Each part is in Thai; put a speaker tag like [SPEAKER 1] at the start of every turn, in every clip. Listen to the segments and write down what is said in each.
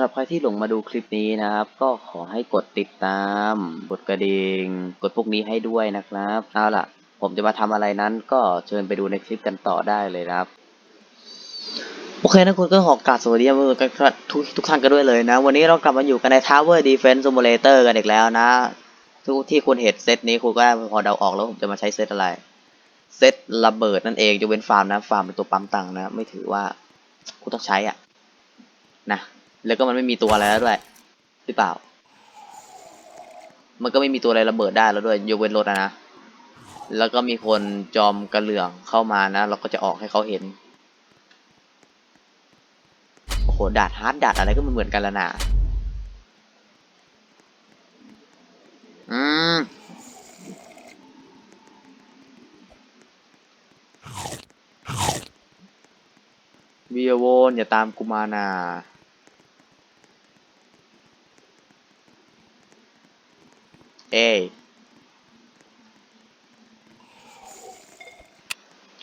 [SPEAKER 1] ำหรับใครที่หลงมาดูคลิปนี้นะครับ ก็ขอให้กดติดตาม กดกระดิ่งกดพวกนี้ให้ด้วยนะครับเอาล่ะ ผมจะมาทำอะไรนั้นก็เชิญไปดูในคลิปกันต่อได้เลยครับโอเคนะคุณก็ขอกราบสวัสดีกันทุกทุกท่านกันด้วยเลยนะ วันนี้เรากลับมาอยู่กันใน Tower Defense Simulator กันอีกแล้วนะ ทุกที่คุณเห็นเซตนี้คุณก็พอเดาออกแล้วผมจะมาใช้เซตอะไร เซตระเบิดนั่นเองจะเป็นฟาร์มนะ ฟาร์มเป็นตัวปั๊มตังค์นะ ไม่ถือว่าคุณต้องใช้อะนะ แล้วก็มันไม่มีตัวอะไรแล้วด้วยหรือเปล่า มันก็ไม่มีตัวอะไรระเบิดได้แล้วด้วยยกเว้นรถนะ แล้วก็มีคนจอมกระเหลื่องเข้ามานะ เราก็จะออกให้เขาเห็น โอ้โหดาดฮาร์ดดาดอะไรก็มันเหมือนกันละนะอืมเวียโวนอย่าตามกูมานา เอ้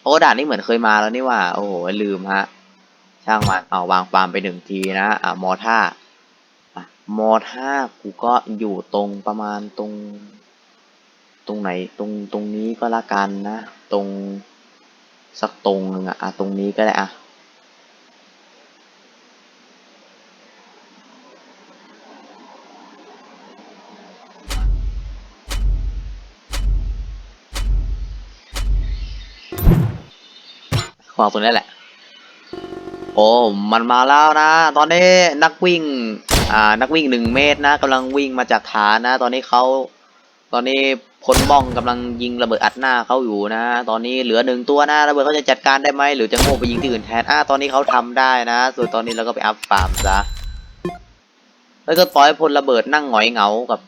[SPEAKER 1] โอ้ด่านนี้เหมือนเคยมาแล้วนี่ว่า โอ้โห ลืมฮะ ช่างมันเอาวางปามไปหนึ่งทีนะ อะ มอท่าอะมอท่ากูก็อยู่ตรงประมาณตรง ตรงไหน ตรงตรงนี้ก็แล้วกันนะ ตรงสักตรงหนึ่งอะอะ ตรงนี้ก็ได้อะ วางตรงนี้แหละ โอ้มันมาแล้วนะ ตอนนี้นักวิ่ง อ่า นักวิ่งหนึ่งเมตรนะกำลังวิ่งมาจากฐานนะ ตอนนี้เขาตอนนี้พลบ้องกำลังยิงระเบิดอัดหน้าเขาอยู่นะ ตอนนี้เหลือหนึ่งตัวนะระเบิดเขาจะจัดการได้ไหมหรือจะโง่ไปยิงที่อื่นแทนอ่าตอนนี้เขาทำได้นะ ส่วนตอนนี้เราก็ไปอัพฟาร์มซะแล้วก็ปล่อยพลระเบิดนั่งหงอยเหงากับ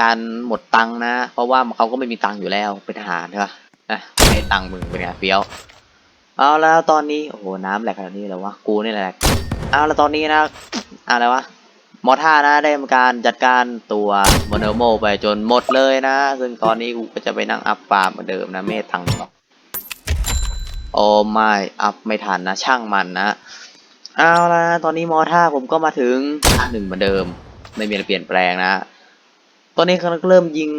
[SPEAKER 1] การหมดตังนะ เพราะว่าเขาก็ไม่มีตังอยู่แล้วเป็นทหารใช่ปะนะไม่ตังมึงเป็นไงเฟี้ยว เอาแล้วตอนนี้โอ้โหน้ำแหลกขนาดนี้แล้ววะกูนี่แหละเอาแล้วตอนนี้นะอะไรวะมอท่านะได้ทำการจัดการตัวโมโนโมไปจนหมดเลยนะ ซึ่งตอนนี้กูก็จะไปนั่งอัพฟาร์มเหมือนเดิมนะไม่ให้ตังหรอกโอ้ไม่อัพไม่ทันนะช่างมันนะเอาละตอนนี้มอท่าผมก็มาถึงหนึ่งเหมือนเดิม ไม่มีอะไรเปลี่ยนแปลงนะ ตอนนี้เขาเริ่มยิง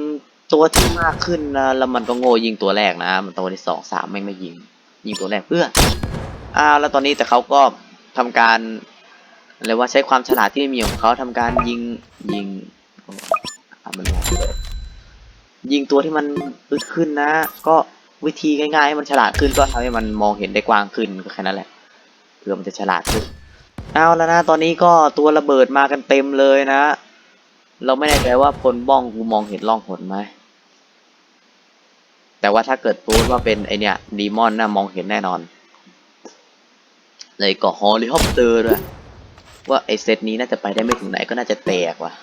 [SPEAKER 1] ตัวที่มากขึ้นนะแล้วมันก็โง่ยิงตัวแรกนะ มันตัวที่สองสามไม่ไม่ยิง ยิงตัวแรกเพื่ออ้าวแล้วตอนนี้แต่เขาก็ทำการเรียกว่าใช้ความฉลาดที่มีของเขาทำการยิงยิงมันมองเลยยิงตัวที่มันอึดขึ้นนะ ก็วิธีง่ายๆให้มันฉลาดขึ้นก็ทำให้มันมองเห็นได้กว้างขึ้นก็แค่นั้นแหละเพื่อมันจะฉลาดขึ้นเอาแล้วนะตอนนี้ก็ตัวระเบิดมากันเต็มเลยนะ เราไม่แน่ใจว่าพลบ้องกูมองเห็นร่องหนไหม แต่ว่าถ้าเกิดพูดว่าเป็นไอเนี่ยดีมอนน่ะมองเห็นแน่นอน เลยก็ฮอลิคอปเตอร์ด้วยว่าไอเซตนี้น่าจะไปได้ไม่ถึงไหนก็น่าจะแตกว่ะ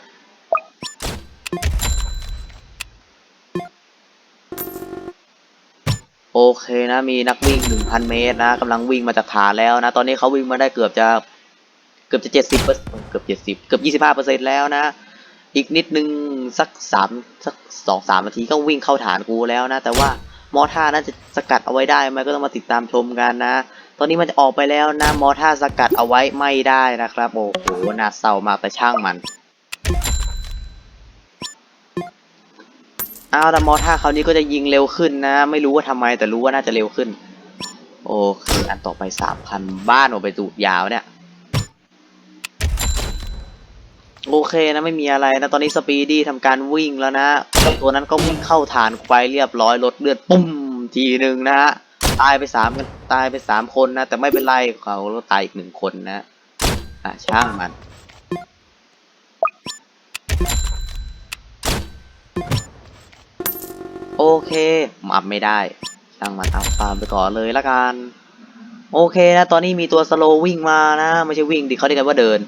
[SPEAKER 1] โอเคนะมีนักวิ่ง 1,000 เมตรนะกำลังวิ่งมาจากฐานแล้วนะ ตอนนี้เขาวิ่งมาได้เกือบจะ เกือบจะ 70เปอร์เกือบ70 เกือบ 25เปอร์เซ็นต์แล้วนะ อีกนิดนึงสักสามสักสองสามนาทีก็วิ่งเข้าฐานกูแล้วนะ แต่ว่ามอท่าน่าจะสกัดเอาไว้ได้ไหมก็ต้องมาติดตามชมกันนะ ตอนนี้มันจะออกไปแล้วนะ มอท่าสกัดเอาไว้ไม่ได้นะครับ โอ้โหน่าเศร้ามากแต่ช่างมันเอาวแต่มอท่าคราวนี้ก็จะยิงเร็วขึ้นนะ ไม่รู้ว่าทำไมแต่รู้ว่าน่าจะเร็วขึ้น โอเคอันต่อไปสามพันบ้านออกไปตูดยาวเนี่ย โอเคนะไม่มีอะไรนะ ตอนนี้สปีดี้ทำการวิ่งแล้วนะ ตัวนั้นก็วิ่งเข้าฐานไปเรียบร้อยลดเลือดปุ้มทีหนึ่งนะฮะตายไปสามกันตายไปสามคนนะ แต่ไม่เป็นไรเขาตายอีกหนึ่งคนนะอะช่างมันโอเคมับไม่ได้ช่างมันเอาฟาร์มไปก่อนเลยละกัน โอเคนะ ตอนนี้มีตัวสโลว์วิ่งมานะ ไม่ใช่วิ่งดิเขาเรียกกันว่าเดิน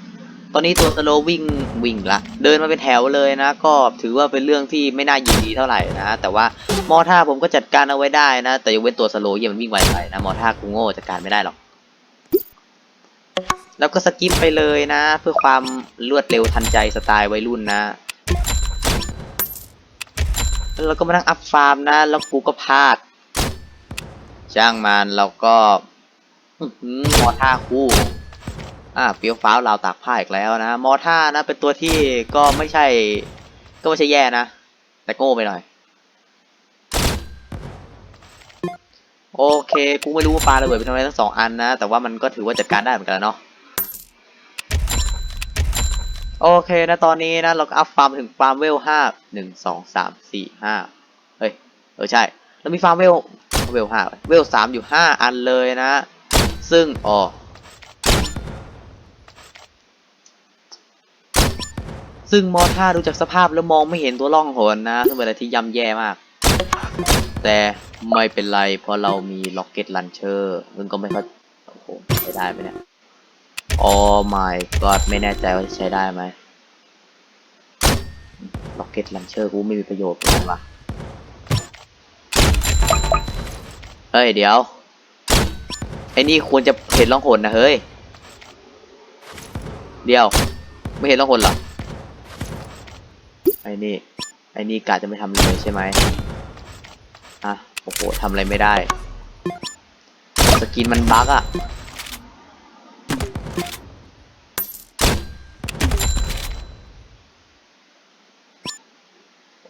[SPEAKER 1] อนนี้ตัวสโลวิ่งวิ่งละเดินมาเป็นแถวเลยนะ ก็ถือว่าเป็นเรื่องที่ไม่น่ายินดีเท่าไหร่นะ แต่ว่ามอท่าผมก็จัดการเอาไว้ได้นะ แต่ยกเว้นตัวสโลเยี่ยมันวิ่งไวไปนะมอท่ากูโง่จัดการไม่ได้หรอกแล้วก็สกิปไปเลยนะ เพื่อความรวดเร็วทันใจสไตล์วัยรุ่นนะแล้วก็มานั่งอัพฟาร์มนะ แล้วกูก็พลาด จ้างมันแล้วก็มอท่าคู่ อ่าเฟี้ยวฟ้าวราวตากผ้าอีกแล้วนะมอท่านะเป็นตัวที่ก็ไม่ใช่ ก็ไม่ใช่แย่นะ แต่โง่ไปหน่อย โอเคกูไม่รู้ว่าปลาระเบิดเป็นทำไมทั้งสองอันนะ แต่ว่ามันก็ถือว่าจัดการได้เหมือนกันเนาะโอเคนะตอนนี้นะเราก็อัพฟาร์มถึงฟาร์มเวลห้าหนึ่งสองสามสี่ห้าเฮ้ยเออใช่เรามีฟาร์มเวลเวลห้าเวลสามอยู่ห้าอันเลยนะ ซึ่งอ๋อ ซึ่งมอท่าดูจากสภาพแล้วมองไม่เห็นตัวล่องหนนะซึ่งเป็นอะไรที่ย่ำแย่มาก แต่ไม่เป็นไร เพราะเรามีล็อกเก็ตลันเชอร์ซึ่งก็ไม่ค่อยโอ้โหใช้ได้ไหมเนี่ยโอ้ my god ไม่แน่ใจว่าจะใช้ได้ไหมล็อกเก็ตลันเชอร์กูไม่มีประโยชน์เหมือนกันวะเฮ้ย เดี๋ยวไอ้นี่ควรจะเห็นล่องหนนะเฮ้ย เดี๋ยว ไม่เห็นล่องหนหรอ ไอ้นี่ ไอ้นี่กะจะไม่ทำเลยใช่ไหมอะโอ้โหทำอะไรไม่ได้ สกินมันบั๊กอะ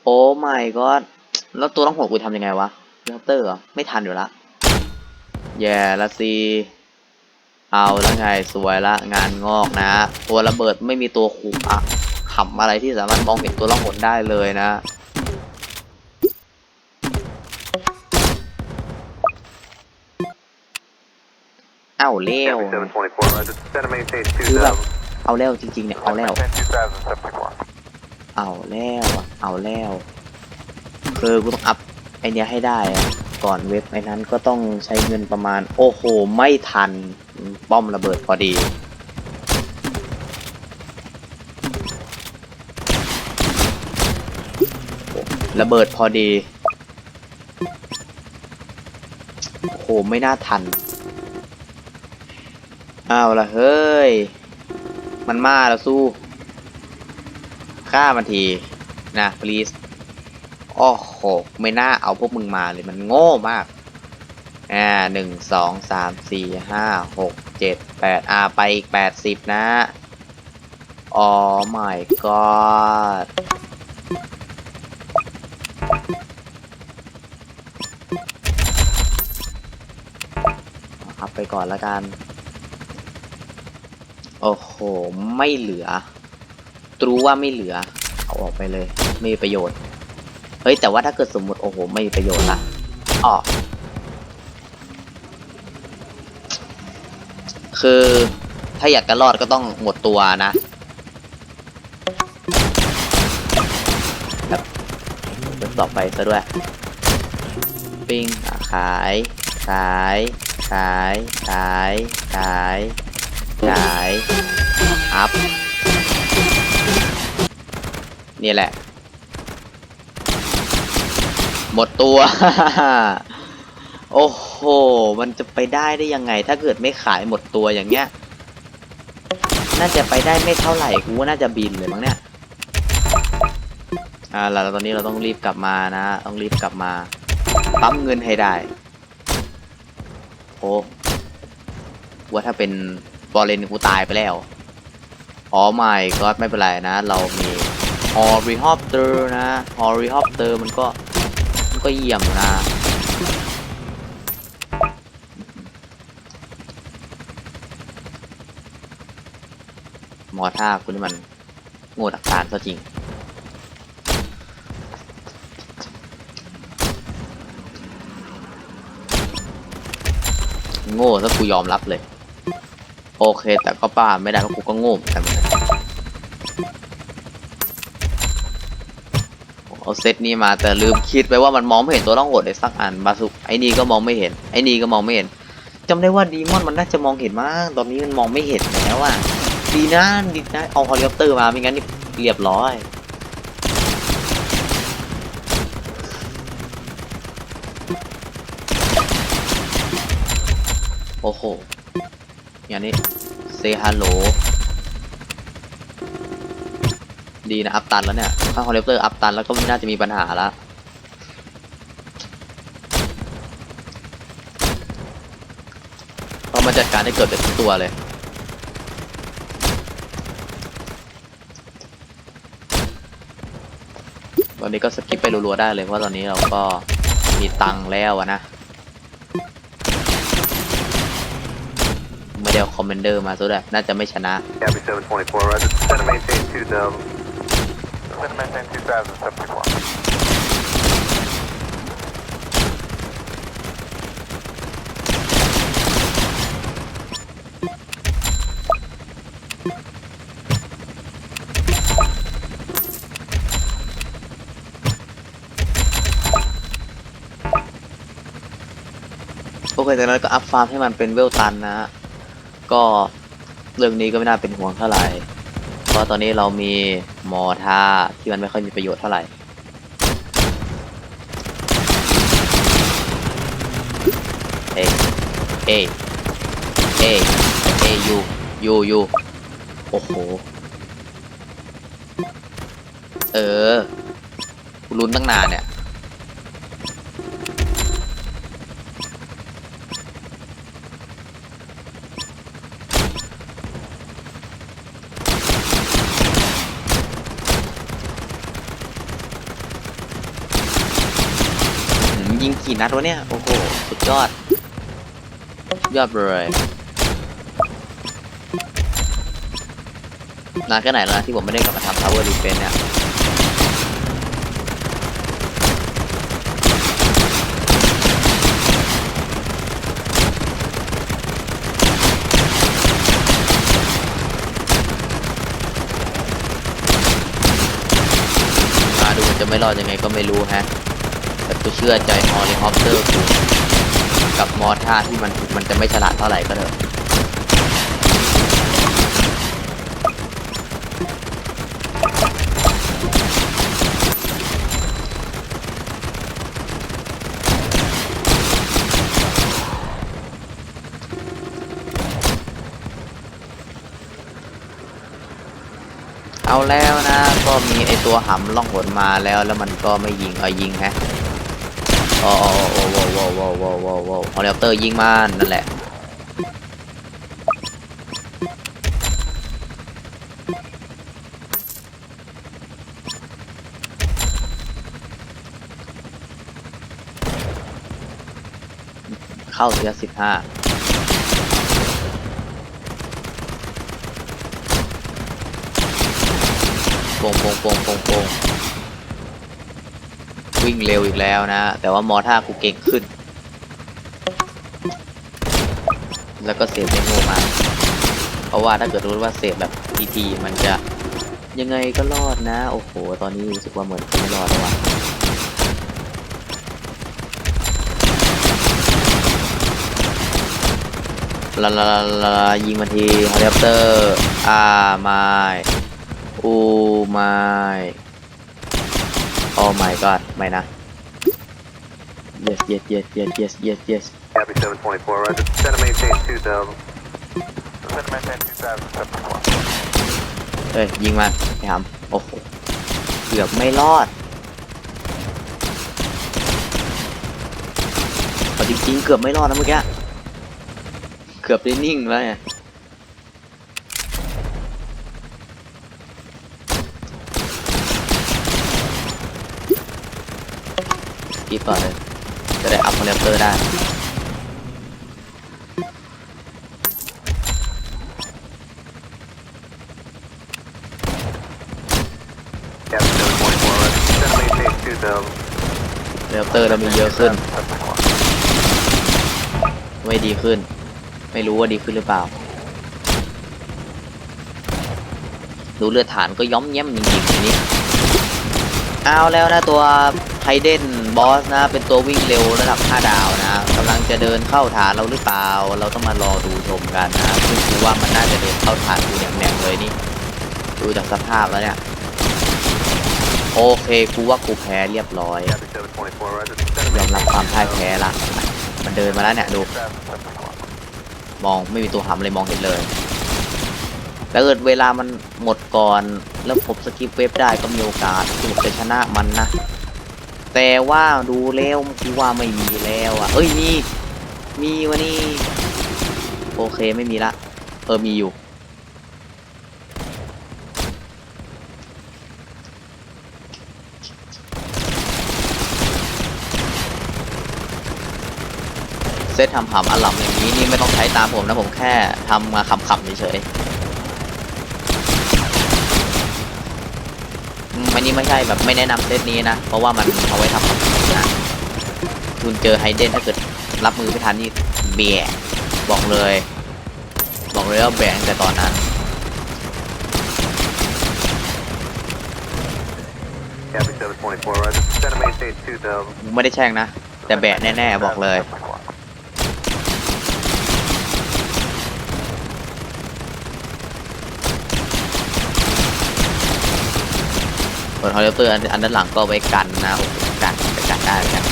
[SPEAKER 1] โอ้ my god แล้วตัวต้องหัวกูทำยังไงวะเลเตอร์เหรอ ไม่ทันอยู่ละ แย่ละสิ เอาแล้วไงสวยละ งานงอกนะ ตัวระเบิดไม่มีตัวคุมอะ ขำอะไรที่สามารถมองเห็นตัวล่องหนได้เลยนะเอ้าเลี้วคือแบบเอาแล้วจริงๆเนี่ยเอาแล้วเอาแล้วเอาแล้วคือกูต้องอัพไอเนี้ยให้ได้อะก่อนเว็บไอ้นั้นก็ต้องใช้เงินประมาณ โอ้โห ไม่ทันป้อมระเบิดพอดี ระเบิดพอดี โห ไม่น่าทัน เอาละเฮ้ย มันมาแล้วสู้ ฆ่ามันที นะ please โอ้โห ไม่น่าเอาพวกมึงมาเลย มันโง่มาก อ่าหนึ่งสองสามสี่ห้าหกเจ็ดแปดอ่า ไปอีกแปดสิบนะ อ๋อ my god ไปก่อนล้วกัน โอ้โห ไม่เหลือรู้ว่าไม่เหลือ เอาออกไปเลย ไม่มีประโยชน์ เฮ้ย แต่ว่าถ้าเกิดสมมติ โอ้โห ไม่มีประโยชน์ละอ๋อคือถ้าอยากจะรอดก็ต้องหมดตัวนะแบบทดสอบไปซะด้วย ปิ้งขาย ขาย ขายขายขายขายอัพนี่แหละ หมดตัว โอ้โห มันจะไปได้ได้ยังไง ถ้าเกิดไม่ขายหมดตัวอย่างเงี้ย น่าจะไปได้ไม่เท่าไหร่กูว่าน่าจะบินเลยมั้งเนี่ย อ่าแล้วตอนนี้เราต้องรีบกลับมานะ ต้องรีบกลับมา ปั๊มเงินให้ได้ โอ้ว่าถ้าเป็นบอลเลนกูตายไปแล้ว อ๋อไม่ก็ไม่เป็นไรนะ เรามีฮอริฮอปเตอร์นะฮอริฮอปเตอร์มันก็มันก็เยี่ยมนะหมอท่าคุณนี่มันโง่ตักการซะจริง โง่ถ้ากูยอมรับเลย โอเค แต่ก็ป้าไม่ได้เพราะกูก็โง่เหมือนกันเอาเซตนี้มาแต่ลืมคิดไปว่ามันมองไม่เห็นตัวร่องหดเลยสักอันบาสุไอ้นี่ก็มองไม่เห็นไอ้นี่ก็มองไม่เห็นจำได้ว่าดีมอนมันน่าจะมองเห็นมากตอนนี้มันมองไม่เห็นแล้วอะดีนะดีนะเอาเฮลิคอปเตอร์มาไม่งั้นนี่เรียบร้อย โอ้โห อย่างนี้เซฮัลโหลดีนะ อัพตันแล้วเนี่ย ถ้าคอลเลกเตอร์อัพตันแล้วก็ไม่น่าจะมีปัญหาละเรามาจัดการให้เกิดเป็นตัวเลย ตอนนี้ก็สกิปไปรัวๆได้เลย เพราะตอนนี้เราก็มีตังแล้วนะ ได้เอคอมเมนเดอร์มาซะด้วน่าจะไม่ชนะ
[SPEAKER 2] Copy 724, roger. Set and maintain 2000. Set and maintain 2074.
[SPEAKER 1] โอเคจากนั้นก็อัพฟาร์มให้มันเป็นเวลตันนะฮะ ก็เรื่องนี้ก็ไม่น่าเป็นห่วงเท่าไหร่ เพราะตอนนี้เรามีมอท่าที่มันไม่ค่อยมีประโยชน์เท่าไหร่ เอเอเอเอยยูยูยูโอ้โห เออกูลุ้นตั้งนานเนี่ย หืมยิง กี่นัดวะเนี่ย โอ้โห สุดยอด ยอดเลยนานแค่ไหนแล้วนะที่ผมไม่ได้กลับมาทำ Tower Defense เนี่ยมาดูจะไม่รอดยังไงก็ไม่รู้ฮะ กูเชื่อใจฮอลิคอปเตอร์กูกับมอท่าที่มันมันจะไม่ฉลาดเท่าไหร่ก็เถอะเอาแล้วนะ ก็มีไอตัวหำล่องหนมาแล้วแล้วมันก็ไม่ยิงเอายิงฮะ โอ้โอ้โอ้โหโอ้โหโอ้โหโอ้โหฮอลิคอปเตอร์ยิงมันนั่นแหละเข้าเสียสิบห้าโป่งปงปงปงปง วิ่งเร็วอีกแล้วนะ แต่ว่ามอท่ากูเก่งขึ้น แล้วก็เสพไม่โง่มา เพราะว่าถ้าเกิดรู้ว่าเสพแบบทีๆมันจะยังไงก็รอดนะ โอ้โห ตอนนี้รู้สึกว่าเหมือนจะไม่รอดแล้วว่ะลาลาลาลายิงมันทีฮอลเลปเตอร์ อ่า ไม่ โอ้ ไม่ โอ้ my god ไม่นะ yes yes yes yes yes yes yes
[SPEAKER 2] Copy 724, roger. Set and maintain 2000. Set and maintain 2074.
[SPEAKER 1] เอ้ยยิงมันไปทำโอ้โหเกือบไม่รอดเอาจริงๆเกือบไม่รอดนะเมื่อกี้เกือบได้นิ่งแล้วไง กีบต่อเลย จะได้อัพคอนเนคเตอร์ได้เนคเตอร์เรามีเยอะขึ้น ไม่ดีขึ้น ไม่รู้ว่าดีขึ้นหรือเปล่า ดูเลือดฐานก็ย้อมแย้มจริงๆนี้ เอาแล้วนะตัวไฮเดนบอสนะ เป็นตัววิ่งเร็วระดับ 5 ดาวนะกำลังจะเดินเข้าฐานเราหรือเปล่า เราต้องมารอดูชมกันนะซึ่งกูว่ามันน่าจะเดินเข้าฐานกูอย่างแน่เลยนี่ ดูจากสภาพแล้วเนี่ย โอเคกูว่ากูแพ้เรียบร้อย ยอมรับความพ่ายแพ้ละ มันเดินมาแล้วเนี่ยดู มองไม่มีตัวหำเลยมองเห็นเลย ถ้าเกิดเวลามันหมดก่อน แล้วผมสกิปเวฟได้ก็มีโอกาสที่ผจะชนะมันนะ แต่ว่าดูแล้วคิดว่าไม่มีแล้วอะ เอ้ยมีมีวะนี่โอเคไม่มีละ เออมีอยู่ เซตทำหำอัลลัมอย่างนี้นี่ไม่ต้องใช้ตามผมนะผมแค่ทำมาขำๆเฉย อืมอันนี้ไม่ใช่แบบไม่แนะนำเซตนี้นะ เพราะว่ามันเอาไว้ทำขำๆนะคุณเจอไฮเดนถ้าเกิดรับมือไม่ทันนี่เบียบอกเลย บอกเลยว่าแบงแต่ตอนนั้น
[SPEAKER 2] Copy 724, roger. Center maintain 2000.
[SPEAKER 1] ไม่ได้แช่งนะ แต่แบะแน่ๆบอกเลย ส่ วนฮอลเลเตอร์อันอันด้านหลังก็ไว้กันนะโอ้กันไปกันได้กัน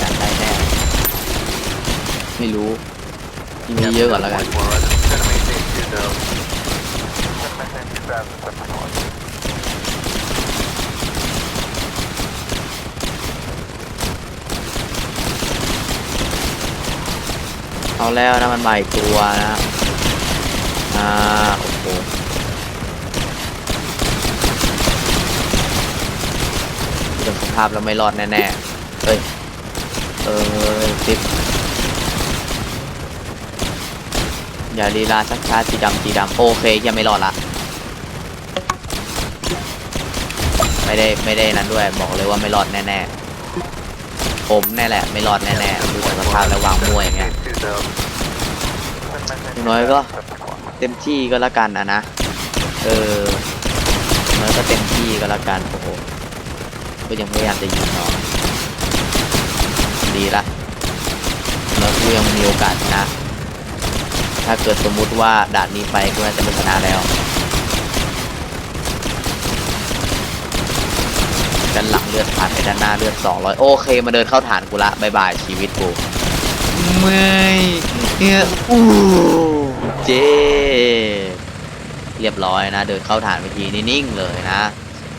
[SPEAKER 1] กันได้แน่ไม่รู้มีเยอะก่อนแล้วกัน
[SPEAKER 2] 724, roger. Center maintain 2000. Center maintain 2000, 724.
[SPEAKER 1] เอาแล้วนะมันมาอีกตัวนะ อ่า โอ้โหดูสภาพแล้วไม่รอดแน่ๆ เฮ้ย เออติดอย่าลีลาชักช้าสีดำสีดำโอเคยังไม่รอดละไม่ได้ไม่ได้นั้นด้วยบอกเลยว่าไม่รอดแน่ๆผมแน่แหละ ไม่รอดแน่ๆดูสภาพแล้ววางมวยอย่างเงี้ย อย่างน้อยก็เต็มที่ก็แล้วกันนะนะ เอออย่างน้อยก็เต็มที่ก็แล้วกัน โอ้โห ก็ยังพยายามจะยิงเนาะดีละแล้วกูยังมีโอกาสชนะ ถ้าเกิดสมมุติว่าด่านนี้ไปก็น่าจะไม่ชนะแล้วด้านหลังเลือดผ่านไปด้านหน้าเลือด200 โอเคมาเดินเข้าฐานกูละบายบายชีวิตกู เมื่อยเนี่ยอู้เจ เรียบร้อยนะ เดินเข้าฐานเวทีนี่นิ่งเลยนะ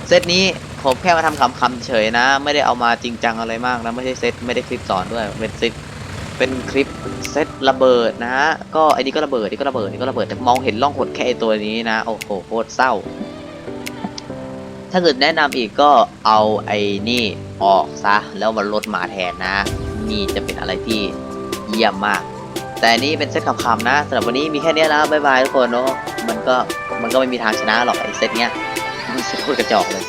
[SPEAKER 1] เซตนี้ผมแค่มาทำคำๆเฉยนะ ไม่ได้เอามาจริงจังอะไรมากนะ ไม่ใช่เซตไม่ได้คลิปสอนด้วยเป็นเซตเป็นคลิปเซตระเบิดนะฮะก็ไอ้นี่ก็ระเบิดนี่ก็ระเบิดนี่ก็ระเบิดแต่มองเห็นร่องหนแค่ไอ้ตัวนี้นะโอ้โหโคตรเศร้า ถ้าเกิดแนะนำอีกก็เอาไอ้นี่ออกซะแล้วมาลดมาแทนนะ นี่จะเป็นอะไรที่ เยี่ยมมาก แต่อันนี้เป็นเซตคำๆนะสำหรับวันนี้มีแค่นี้แล้วบายบายทุกคนเนาะมันก็มันก็ไม่มีทางชนะหรอกไอ้เซตเนี้ยมันเซตโคตรกระจอกเลย